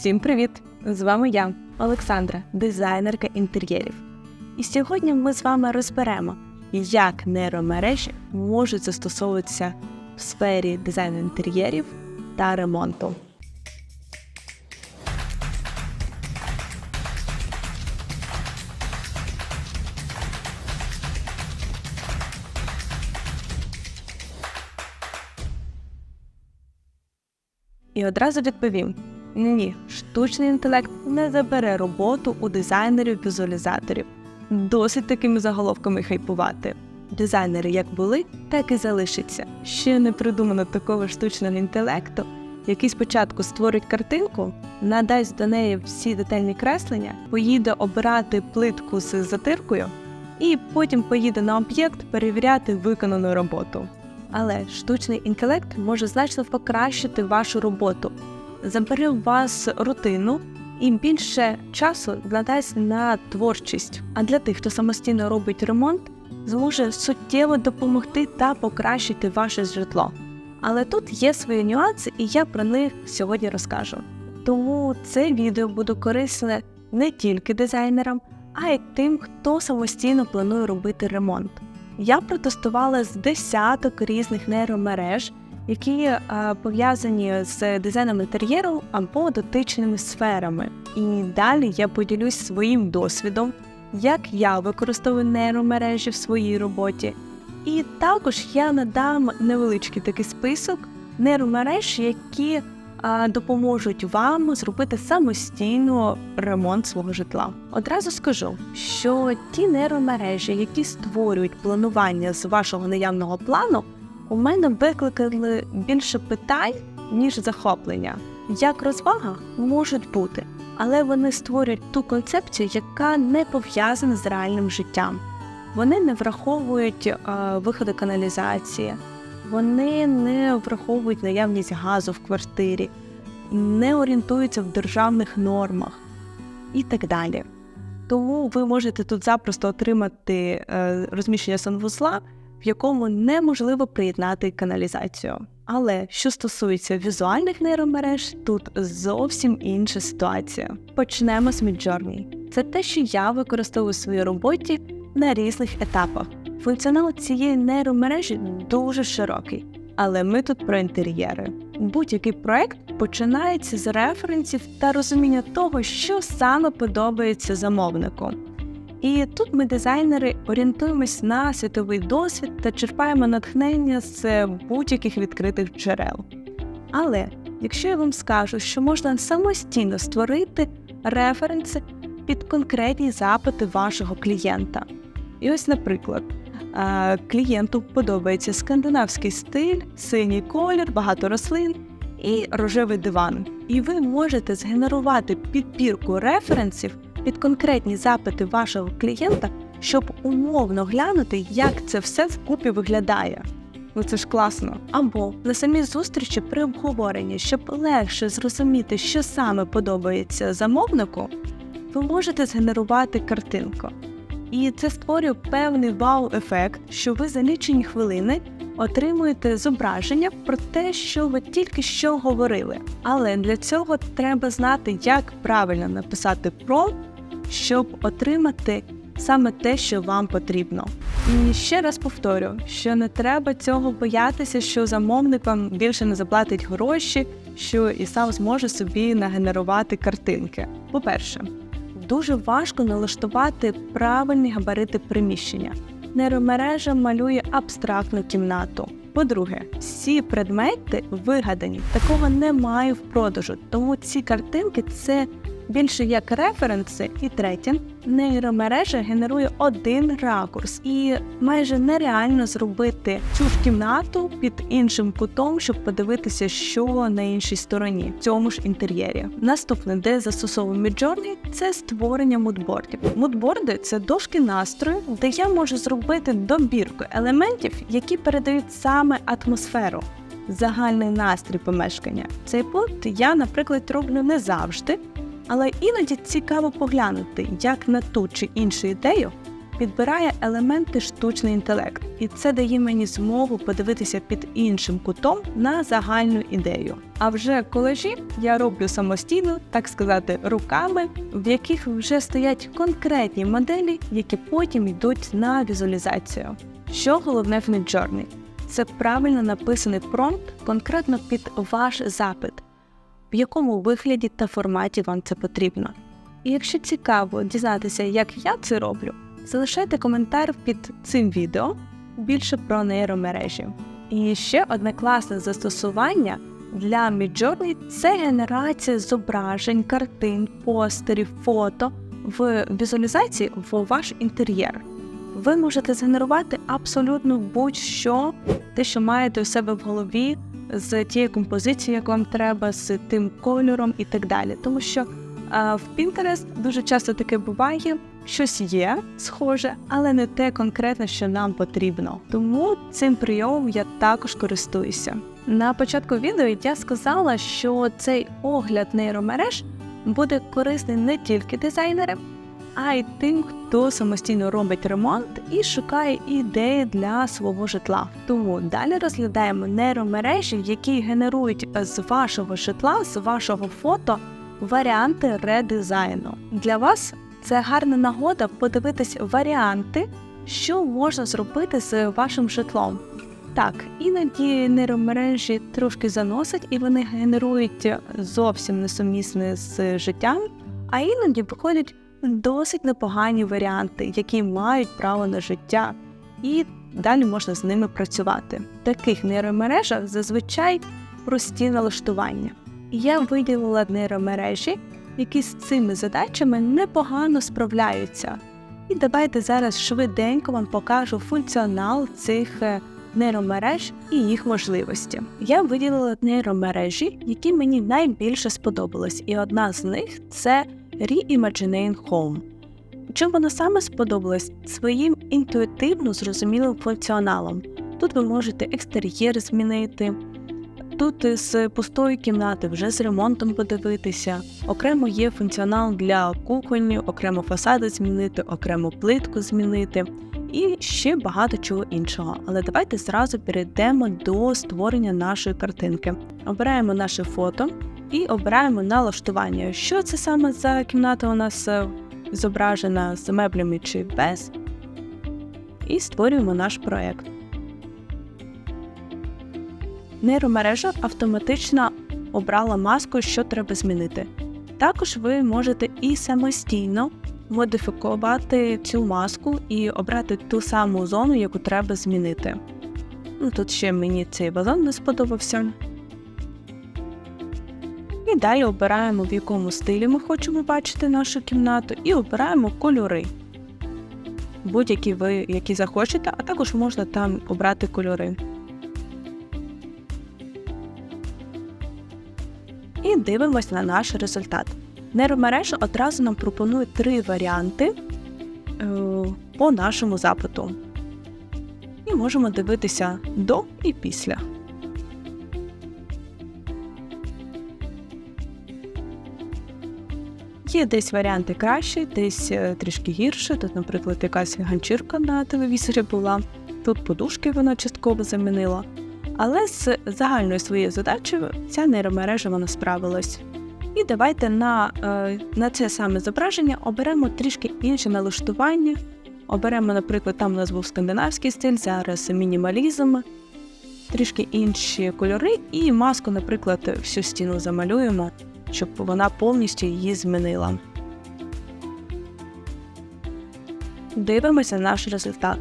Всім привіт! З вами я, Олександра, дизайнерка інтер'єрів. І сьогодні ми з вами розберемо, як нейромережі можуть застосовуватися в сфері дизайну інтер'єрів та ремонту. І одразу відповім: ні, штучний інтелект не забере роботу у дизайнерів-візуалізаторів. Досить такими заголовками хайпувати. Дизайнери як були, так і залишаться. Ще не придумано такого штучного інтелекту, який спочатку створить картинку, надасть до неї всі детальні креслення, поїде обирати плитку з затиркою, і потім поїде на об'єкт перевіряти виконану роботу. Але штучний інтелект може значно покращити вашу роботу, забере у вас рутину і більше часу надасть на творчість. А для тих, хто самостійно робить ремонт, зможе суттєво допомогти та покращити ваше житло. Але тут є свої нюанси, і я про них сьогодні розкажу. Тому це відео буде корисне не тільки дизайнерам, а й тим, хто самостійно планує робити ремонт. Я протестувала з десяток різних нейромереж, які е, пов'язані з дизайном інтер'єру або дотичними сферами. І далі я поділюсь своїм досвідом, як я використовую нейромережі в своїй роботі. І також я надам невеличкий такий список нейромереж, які а, допоможуть вам зробити самостійно ремонт свого житла. Одразу скажу, що ті нейромережі, які створюють планування з вашого наявного плану, у мене викликали більше питань, ніж захоплення. Як розвага можуть бути, але вони створюють ту концепцію, яка не пов'язана з реальним життям. Вони не враховують е, виходи каналізації, вони не враховують наявність газу в квартирі, не орієнтуються в державних нормах і так далі. Тому ви можете тут запросто отримати е, розміщення санвузла, в якому неможливо приєднати каналізацію. Але що стосується візуальних нейромереж, тут зовсім інша ситуація. Почнемо з Midjourney. Це те, що я використовую в своїй роботі на різних етапах. Функціонал цієї нейромережі дуже широкий, але ми тут про інтер'єри. Будь-який проект починається з референсів та розуміння того, що саме подобається замовнику. І тут ми, дизайнери, орієнтуємось на світовий досвід та черпаємо натхнення з будь-яких відкритих джерел. Але якщо я вам скажу, що можна самостійно створити референси під конкретні запити вашого клієнта. І ось, наприклад, е, клієнту подобається скандинавський стиль, синій колір, багато рослин і рожевий диван. І ви можете згенерувати підбірку референсів під конкретні запити вашого клієнта, щоб умовно глянути, як це все вкупі виглядає. Ну це ж класно. Або на самій зустрічі при обговоренні, щоб легше зрозуміти, що саме подобається замовнику, ви можете згенерувати картинку. І це створює певний вау-ефект, що ви за лічені хвилини отримуєте зображення про те, що ви тільки що говорили. Але для цього треба знати, як правильно написати про, щоб отримати саме те, що вам потрібно. І ще раз повторю, що не треба цього боятися, що замовник вам більше не заплатить гроші, що і сам зможе собі нагенерувати картинки. По-перше, дуже важко налаштувати правильні габарити приміщення. Нейромережа малює абстрактну кімнату. По-друге, всі предмети вигадані, такого немає в продажу, тому ці картинки це більше як референси. І третє, нейромережа генерує один ракурс, і майже нереально зробити цю ж кімнату під іншим кутом, щоб подивитися, що на іншій стороні в цьому ж інтер'єрі. Наступне, де застосовуємо Midjourney, це створення мудбордів. Мудборди це дошки настрою, де я можу зробити добірку елементів, які передають саме атмосферу. Загальний настрій помешкання. Цей пункт я, наприклад, роблю не завжди, але іноді цікаво поглянути, як на ту чи іншу ідею підбирає елементи штучний інтелект, і це дає мені змогу подивитися під іншим кутом на загальну ідею. А вже колежі я роблю самостійно, так сказати, руками, в яких вже стоять конкретні моделі, які потім йдуть на візуалізацію. Що головне в Midjourney? Це правильно написаний промпт конкретно під ваш запит, в якому вигляді та форматі вам це потрібно. І якщо цікаво дізнатися, як я це роблю, залишайте коментар під цим відео більше про нейромережі. І ще одне класне застосування для Midjourney – це генерація зображень, картин, постерів, фото в візуалізації в ваш інтер'єр. Ви можете згенерувати абсолютно будь-що, те, що маєте у себе в голові, з тією композицією, як вам треба, з тим кольором і так далі. Тому що а, в Pinterest дуже часто таке буває, щось є схоже, але не те конкретно, що нам потрібно. Тому цим прийомом я також користуюся. На початку відео я сказала, що цей огляд нейромереж буде корисний не тільки дизайнерам, а й тим, хто самостійно робить ремонт і шукає ідеї для свого житла. Тому далі розглядаємо нейромережі, які генерують з вашого житла, з вашого фото варіанти редизайну. Для вас це гарна нагода подивитись варіанти, що можна зробити з вашим житлом. Так, іноді нейромережі трошки заносять і вони генерують зовсім несумісне з життям, а іноді виходять досить непогані варіанти, які мають право на життя, і далі можна з ними працювати. В таких нейромережах зазвичай прості налаштування. Я виділила нейромережі, які з цими задачами непогано справляються. І давайте зараз швиденько вам покажу функціонал цих е, нейромереж і їх можливості. Я виділила нейромережі, які мені найбільше сподобались, і одна з них це Reimagining Home. Чим вона саме сподобалась своїм інтуїтивно зрозумілим функціоналом. Тут ви можете екстер'єр змінити, тут з пустої кімнати вже з ремонтом подивитися. Окремо є функціонал для кухонні, окремо фасади змінити, окремо плитку змінити і ще багато чого іншого. Але давайте зразу перейдемо до створення нашої картинки. Обираємо наше фото і обираємо налаштування. Що це саме за кімната у нас е, зображена з меблями чи без. І створюємо наш проект. Нейромережа автоматично обрала маску, що треба змінити. Також ви можете і самостійно модифікувати цю маску і обрати ту саму зону, яку треба змінити. Ну, Тут ще мені цей вазон не сподобався. І далі обираємо, в якому стилі ми хочемо бачити нашу кімнату, і обираємо кольори. Будь-які ви, які захочете, а також можна там обрати кольори. І дивимось на наш результат. Нейромережа одразу нам пропонує три варіанти е, по нашому запиту. І можемо дивитися до і після. Є десь варіанти кращі, десь е, трішки гірше. Тут, наприклад, якась ганчірка на телевізорі була, тут подушки вона частково замінила. Але з загальною своєю задачею ця нейромережа вона справилась. І давайте на, е, на це саме зображення оберемо трішки інше налаштування. Оберемо, наприклад, там у нас був скандинавський стиль, зараз мінімалізм, трішки інші кольори, і маску, наприклад, всю стіну замалюємо, щоб вона повністю її змінила. Дивимося наш результат.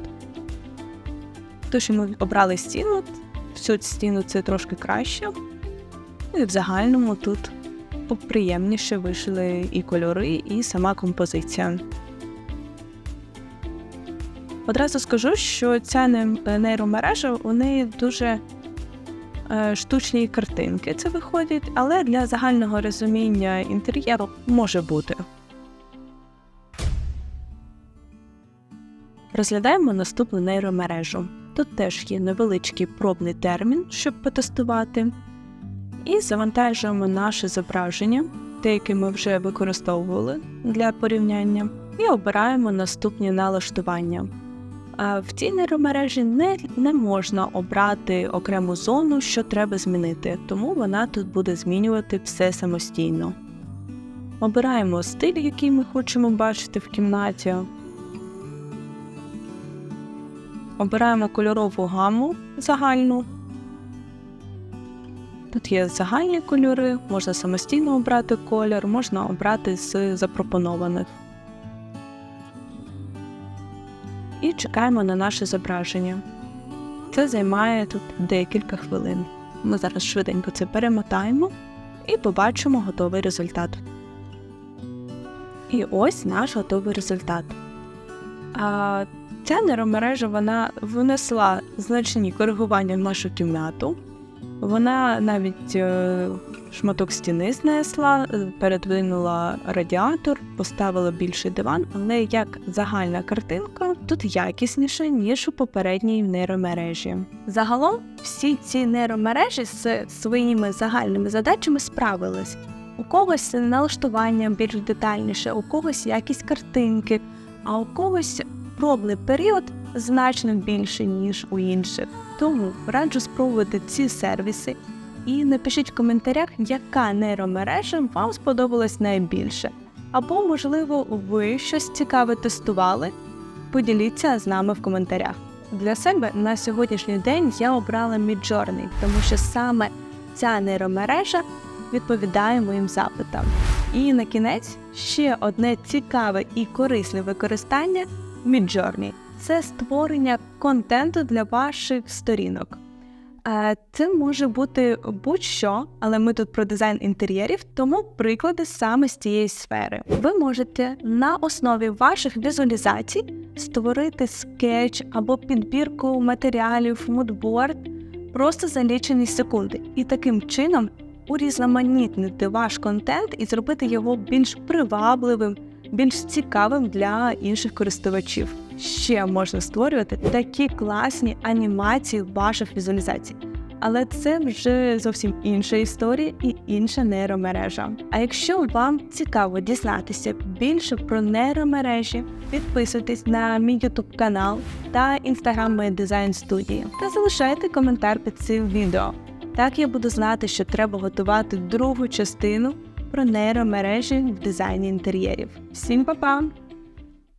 То, що ми обрали стіну, всю стіну це трошки краще. Ну, І в загальному тут поприємніше вийшли і кольори, і сама композиція. Одразу скажу, що ця нейромережа у неї дуже штучні картинки це виходить, але для загального розуміння інтер'єру може бути. Розглядаємо наступну нейромережу. Тут теж є невеличкий пробний термін, щоб потестувати. І завантажуємо наше зображення, те, яке ми вже використовували для порівняння. і обираємо наступні налаштування. В цій нейромережі не, не можна обрати окрему зону, що треба змінити, тому вона тут буде змінювати все самостійно. Обираємо стиль, який ми хочемо бачити в кімнаті. Обираємо кольорову гаму загальну. Тут є загальні кольори, можна самостійно обрати колір, можна обрати з запропонованих. Чекаємо на наше зображення. Це займає тут декілька хвилин. Ми зараз швиденько це перемотаємо і побачимо готовий результат. І ось наш готовий результат. А, ця нейромережа вона внесла значні коригування в нашу кімнату. Вона навіть е, шматок стіни знесла, е, передвинула радіатор, поставила більший диван, але як загальна картинка тут якісніше, ніж у попередній нейромережі. Загалом всі ці нейромережі з своїми загальними задачами справились. У когось налаштування більш детальніше, у когось якість картинки, а у когось пробний період значно більше, ніж у інших. Тому раджу спробувати ці сервіси і напишіть в коментарях, яка нейромережа вам сподобалась найбільше. Або, можливо, ви щось цікаве тестували. Поділіться з нами в коментарях. Для себе на сьогоднішній день я обрала Midjourney, тому що саме ця нейромережа відповідає моїм запитам. І на кінець ще одне цікаве і корисне використання Midjourney – це створення контенту для ваших сторінок. Е, Це може бути будь-що, але ми тут про дизайн інтер'єрів, тому приклади саме з цієї сфери. Ви можете на основі ваших візуалізацій створити скетч або підбірку матеріалів, мудборд просто за лічені секунди, і таким чином урізноманітнити ваш контент і зробити його більш привабливим, більш цікавим для інших користувачів. Ще можна створювати такі класні анімації ваших візуалізацій. Але це вже зовсім інша історія і інша нейромережа. А якщо вам цікаво дізнатися більше про нейромережі, підписуйтесь на мій YouTube канал та інстаграм моєї дизайн студії та залишайте коментар під цим відео. Так я буду знати, що треба готувати другу частину про нейромережі в дизайні інтер'єрів. Всім па-па!